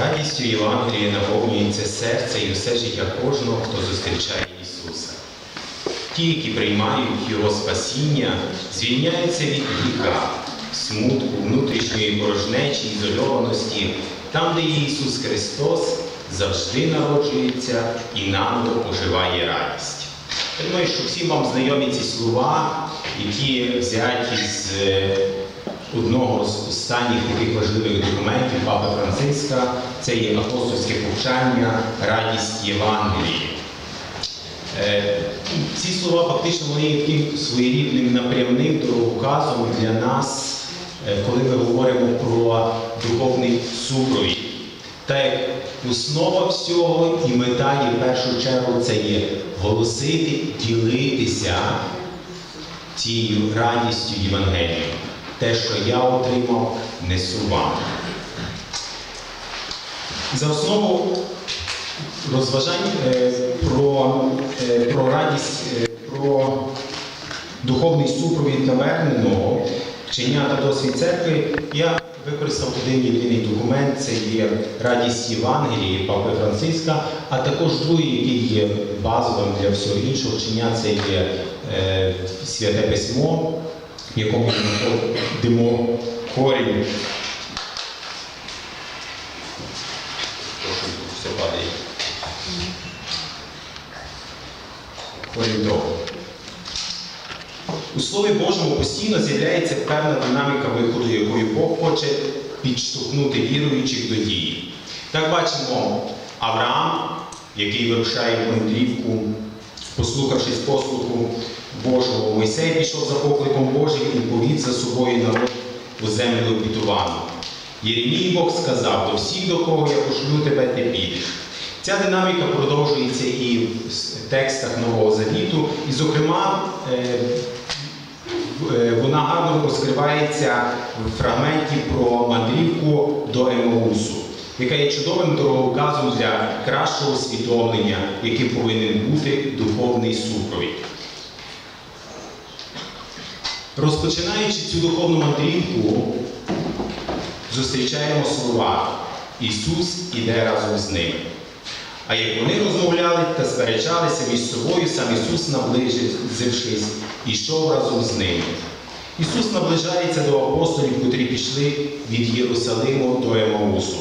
Радістю Євангелії наповнюється серце і усе життя кожного, хто зустрічає Ісуса. Ті, які приймають Його спасіння, звільняються від гріха, смутку, внутрішньої порожнечі, ізольованості, там, де Ісус Христос, завжди народжується і наново поживає радість. Я думаю, що всім вам знайомі ці слова, які взяті з е, одного з останніх таких важливих документів Папи Франциска, це є апостольське повчання, радість Євангелії. Е, Ці слова фактично вони є таким своєрідним напрямним дороговказом для нас, е, коли ми говоримо про духовний супровід. Та як основа всього і мета є в першу чергу це є голосити, ділитися цією радістю Євангелією. Те, що я отримав, несу вам. За основу розважань е, про, е, про радість, е, про духовний супровід наверненого вчення та досвід церкви, я використав один єдиний документ, це є радість Євангелії Папи Франциска, а також другий, який є базовим для всього іншого вчення, це є е, Святе Письмо, в якому ми знаходимо корінь. Все падає. Корінь того. Слові Божому постійно з'являється певна динаміка виходу, якою Бог хоче підштовхнути віруючих до дії. Так бачимо Авраам, який вирушає в мандрівку, послухавшись послуху Божого, Мойсей пішов за покликом Божим і повів за собою народ у землю обітувану. Єремій Бог сказав, до всіх, до кого я пошлю тебе, ти підеш. Ця динаміка продовжується і в текстах Нового Завіту, і, зокрема, Е, вона гарно розкривається в фрагменті про мандрівку до Емаусу, яка є чудовим дороговказом для кращого усвідомлення, яким повинен бути духовний супровід. Розпочинаючи цю духовну мандрівку, зустрічаємо слова Ісус іде разом з ними. А як вони розмовляли та сперечалися між собою, сам Ісус, наблизившись, ішов разом з ними. Ісус наближається до апостолів, котрі пішли від Єрусалиму до Емаусу.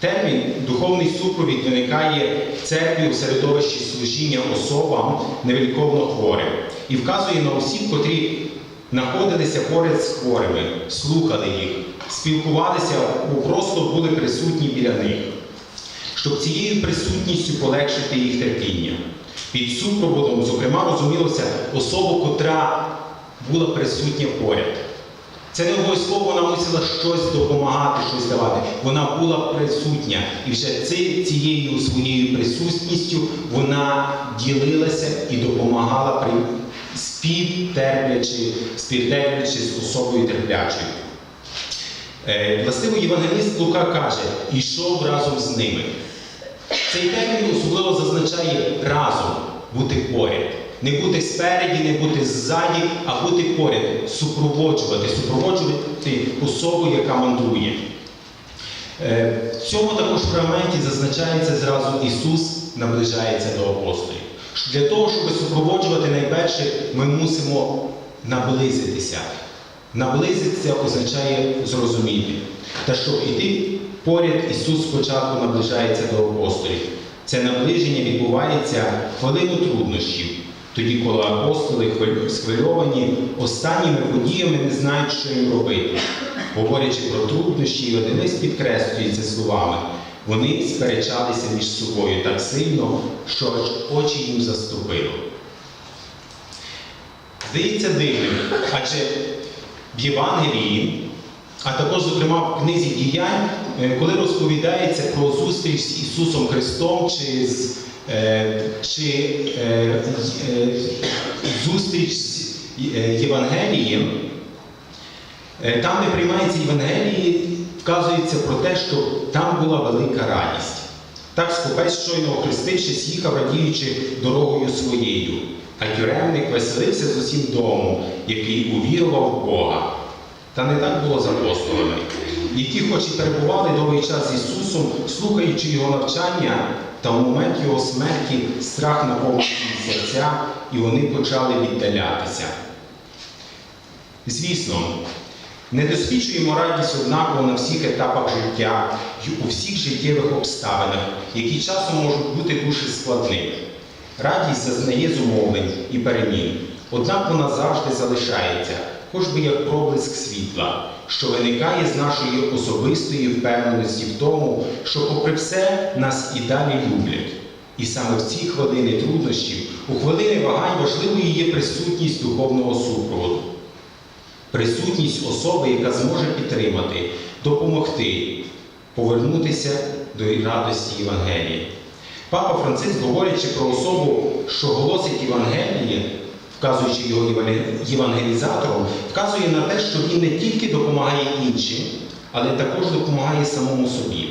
Термін духовний супровід виникає в церкві у середовищі служіння особам невеликовно хворим і вказує на осіб, котрі знаходилися поряд з хворими, слухали їх, спілкувалися або просто були присутні біля них щоб цією присутністю полегшити їх терпіння. Під супроводом, зокрема, розумілося особу, котра була присутня поряд. Це не обов'язково вона мусила щось допомагати, щось давати. Вона була присутня. І вже цією своєю присутністю вона ділилася і допомагала при співтерплячи, співтерплячи з особою терплячою. Е, Властиво Євангеліст Лука каже, ішов разом з ними. Цей термін особливо зазначає разом бути поряд. Не бути спереді, не бути ззаді, а бути поряд, супроводжувати, супроводжувати особу, яка мандрує. Е, В цьому також фрагменті зазначається зразу Ісус наближається до апостолів. Для того, щоб супроводжувати найперше, ми мусимо наблизитися. Наблизитися означає зрозуміти. Та щоб іти поряд, Ісус спочатку наближається до апостолів. Це наближення відбувається хвилину труднощів, тоді, коли апостоли схвильовані останніми подіями не знають, що їм робити. Говорячи про труднощі, лист підкреслюється словами. Вони сперечалися між собою так сильно, що аж очі їм заступило. Здається дивним, адже в Євангелії, а також, зокрема, в книзі діянь, коли розповідається про зустріч з Ісусом Христом чи, з, е, чи е, е, зустріч з е, Євангелієм, е, там, де приймається Євангеліє, вказується про те, що там була велика радість. Так скупець щойно охрестившись, їхав радіючи дорогою своєю. а тюремник веселився з усім домом, який увірував в Бога. Та не так було з апостолами, які, хоч і перебували довгий час з Ісусом, слухаючи Його навчання, та в момент Його смерті страх наповнив їх серця, і вони почали віддалятися. Звісно, не досвідчуємо радість однаково на всіх етапах життя й у всіх життєвих обставинах, які часом можуть бути дуже складними. Радість зазнає зумовлень і перемін, однак вона завжди залишається, хоч би як проблиск світла, що виникає з нашої особистої впевненості в тому, що, попри все, нас і далі люблять. І саме в ці хвилини труднощів, у хвилини вагань важливою є присутність духовного супроводу присутність особи, яка зможе підтримати, допомогти, повернутися до радості Євангелії. Папа Франциск, говорячи про особу, що голосить Євангеліє, вказуючи його євангелізатором, вказує на те, що він не тільки допомагає іншим, але також допомагає самому собі.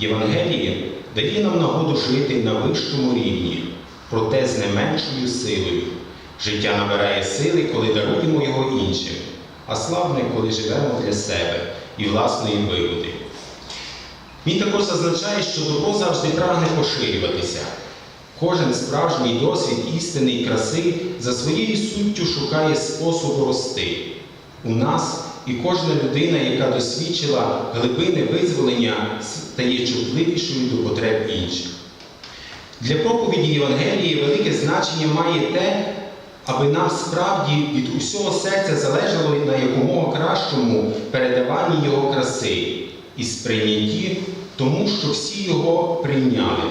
Євангеліє дає нам нагоду жити на вищому рівні, проте з не меншою силою. Життя набирає сили, коли даруємо його іншим, а славне, коли живемо для себе і власної вигоди. Він також зазначає, що добро завжди прагне поширюватися. Кожен справжній досвід істини і краси за своєю суттю шукає способу рости. У нас і кожна людина, яка досвідчила глибини визволення, стає чутливішою до потреб інших. Для проповіді Євангелії велике значення має те, аби нам справді від усього серця залежало на якомога кращому передаванні його краси і сприйнятті, тому що всі його прийняли.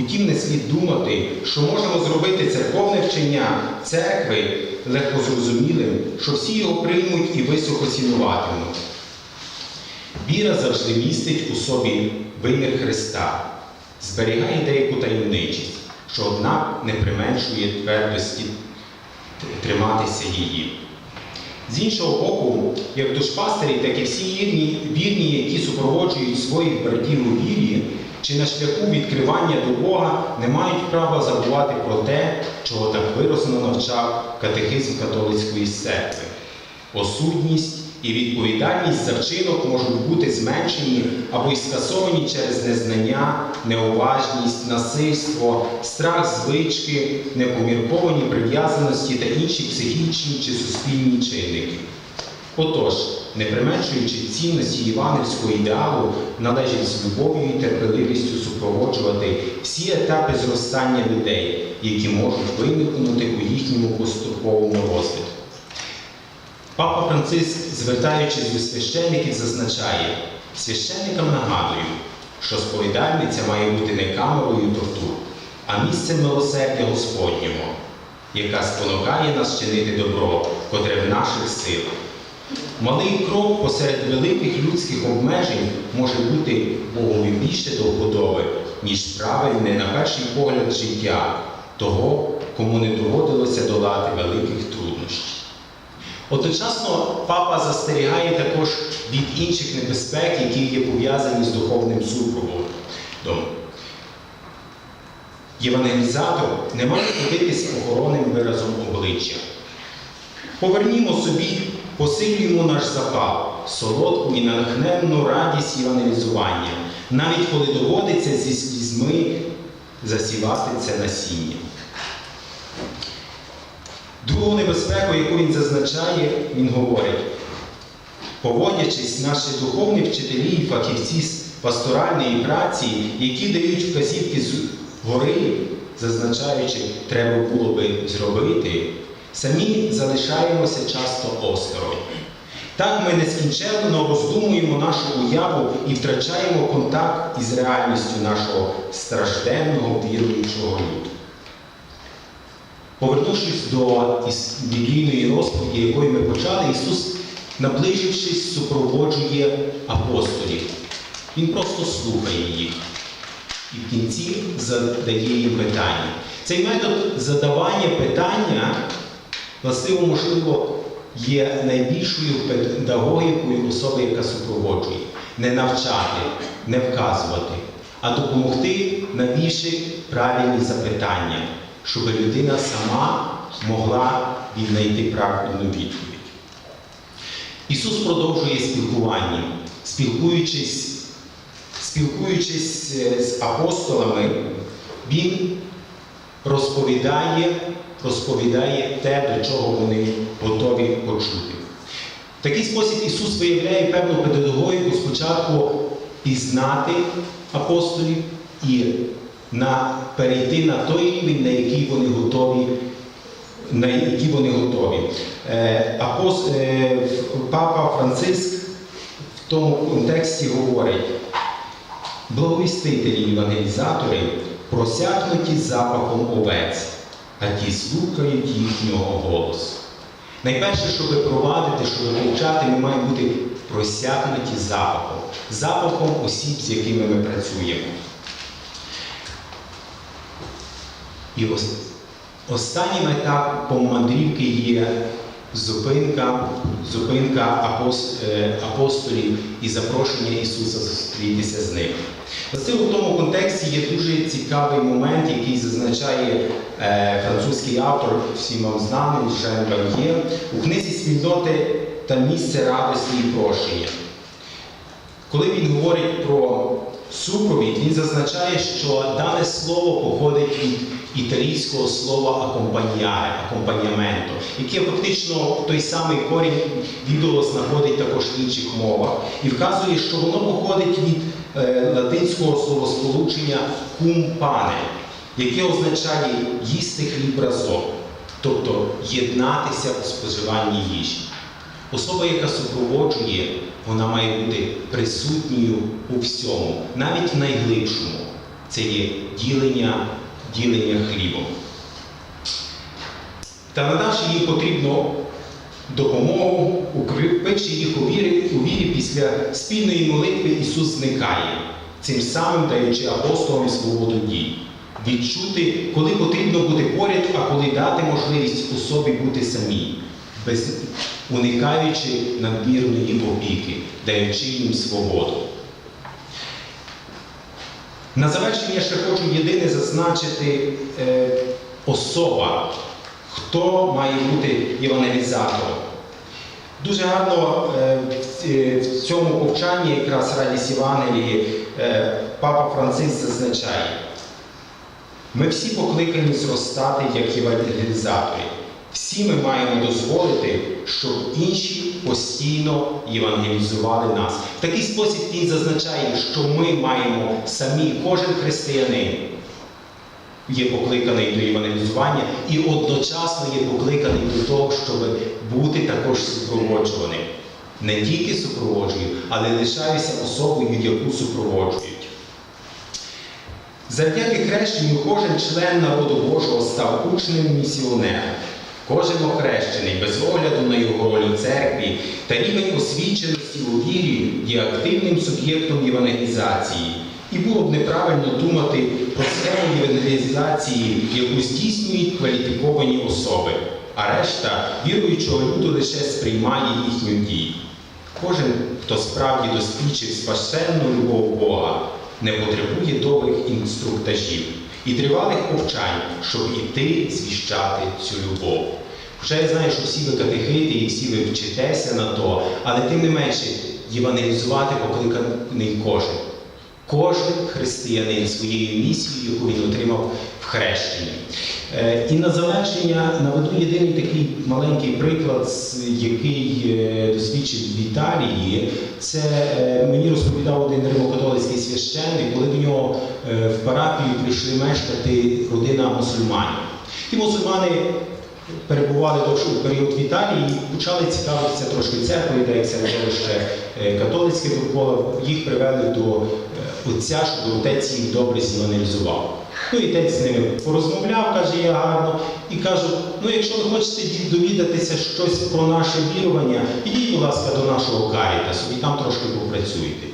Утім, не слід думати, що можемо зробити церковне вчення церкви легко зрозумілим, що всі його приймуть і високо цінуватимуть. Віра завжди містить у собі вимір Христа, зберігає деяку таємничість, що, однак, не применшує твердості триматися її. З іншого боку, як душпастері, так і всі вірні, вірні, які супроводжують своїх братів у вірі, чи на шляху відкривання до Бога не мають права забувати про те, чого так виросно навчав катехизм католицької церкви. Осудність і відповідальність за вчинок можуть бути зменшені або й скасовані через незнання, неуважність, насильство, страх звички, непомірковані прив'язаності та інші психічні чи суспільні чинники. Отож, не применшуючи цінності євангельського ідеалу, належить з любов'ю і терпеливістю супроводжувати всі етапи зростання людей, які можуть виникнути у їхньому поступовому розвитку. Папа Франциск, звертаючись до священників, зазначає, священникам нагадую, що сповідальниця має бути не камерою тортур, а місцем милосердя Господнього, яка спонукає нас чинити добро, котре в наших силах. Малий крок посеред великих людських обмежень може бути Богові більше до вподоби, ніж правильне на перший погляд життя того, кому не доводилося долати великих труднощів. Одночасно папа застерігає також від інших небезпек, які є пов'язані з духовним супроводом. Євангелізатор не має ходити з похоронним виразом обличчя. Повернімо собі, посилюємо наш запал, солодку і натхненну радість євангелізування, навіть коли доводиться зі слізьми засівати це насіння. Другу небезпеку, яку він зазначає, він говорить, поводячись наші духовні вчителі і фахівці з пасторальної праці, які дають вказівки з гори, зазначаючи, треба було би зробити, самі залишаємося часто осторонь. Так ми нескінченно роздумуємо нашу уяву і втрачаємо контакт із реальністю нашого стражденного віруючого люду. Повернувшись до біблійної розповіді, якої ми почали, Ісус, наближившись, супроводжує апостолів. Він просто слухає їх. І в кінці задає їм питання. Цей метод задавання питання, властиво, можливо, є найбільшою педагогікою особи, яка супроводжує. Не навчати, не вказувати, а допомогти навівши правильні запитання, щоб людина сама могла віднайти правильну відповідь. Ісус продовжує спілкування, спілкуючись, спілкуючись е, з апостолами, Він розповідає, розповідає те, до чого вони готові почути. В такий спосіб Ісус виявляє певну педагогіку спочатку пізнати апостолів і на, перейти на той рівень, на який вони готові. На які вони готові. Е, апос, е, Папа Франциск в тому контексті говорить: благовістителі євангелізатори просякнуті запахом овець, а ті слухають їхнього голосу. Найперше, щоб провадити, щоб вивчати, ми маємо бути просякнуті запахом, запахом осіб, з якими ми працюємо. І останнім етапом мандрівки є зупинка, зупинка е, апостолів і запрошення Ісуса зустрітися з ними. Оце у тому контексті є дуже цікавий момент, який зазначає е, французький автор, всім вам знаний, Жан Бав'є, у книзі спільноти та місце радості і прощення. Коли він говорить про супровід, він зазначає, що дане слово походить від італійського слова акомпаніаре, акомпаніаменто, яке фактично той самий корінь відео знаходить також в інших мовах, і вказує, що воно походить від е, латинського словосполучення pane, яке означає їсти хліб разом, тобто єднатися у споживанні їжі. Особа, яка супроводжує, вона має бути присутньою у всьому, навіть в найглибшому. Це є ділення, ділення хлібом. Та надавши їй потрібну допомогу, укріпивши їх у вірі, у вірі після спільної молитви, Ісус зникає, цим самим даючи апостолам свободу дій. Відчути, коли потрібно бути поряд, а коли дати можливість особі бути самій, без, уникаючи надмірної опіки, даючи їм свободу. На завершення ще хочу єдине зазначити е, особа, хто має бути євангелізатором. Дуже гарно е, в, цьому повчанні, якраз радість Євангелії, е, Папа Франциск зазначає, ми всі покликані зростати як євангелізатори. Всі ми маємо дозволити, щоб інші постійно євангелізували нас. В такий спосіб він зазначає, що ми маємо самі, кожен християнин є покликаний до євангелізування і одночасно є покликаний до того, щоб бути також супроводжуваним. Не тільки супроводжую, але лишаюся особою, яку супроводжують. Завдяки хрещенню кожен член народу Божого став учнем місіонером. Кожен охрещений, без огляду на його роль у церкві та рівень освіченості у вірі є активним суб'єктом євангелізації. І було б неправильно думати про схему євангелізації, яку здійснюють кваліфіковані особи, а решта віруючого люду лише сприймає їхню дію. Кожен, хто справді досвідчив спасенну любов Бога, не потребує довгих інструктажів і тривалих повчань, щоб іти звіщати цю любов. Хоча я знаю, що всі ви катехити і всі ви вчитеся на то, але тим не менше євангелізувати покликаний кожен. Кожен християнин своєю місією, яку він отримав в хрещенні. Е, І на завершення наведу єдиний такий маленький приклад, який е, досвідчив в Італії. Це е, мені розповідав один римокатолицький священник, коли до нього в парафію прийшли мешкати родина мусульманів. Ті мусульмани перебували довший період в Італії і почали цікавитися трошки церквою, де це ще е, католицьке довкола, їх привели до отця, щоб отець їх добре зіваналізував. Ну і отець з ними порозмовляв, каже, я гарно, і кажуть, ну якщо ви хочете довідатися щось про наше вірування, ідіть, будь ласка, до нашого карітасу і там трошки попрацюйте.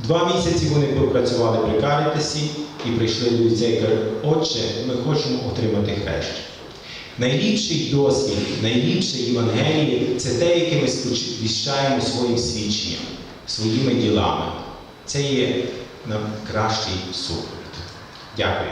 Два місяці вони пропрацювали при карітасі і прийшли до отця і кажуть, отче, ми хочемо отримати хрещення. Найліпший досвід, найліпше Євангеліє це те, яке ми сповіщаємо своїм свідченням, своїми ділами. Це є найкращий супровід. Дякую.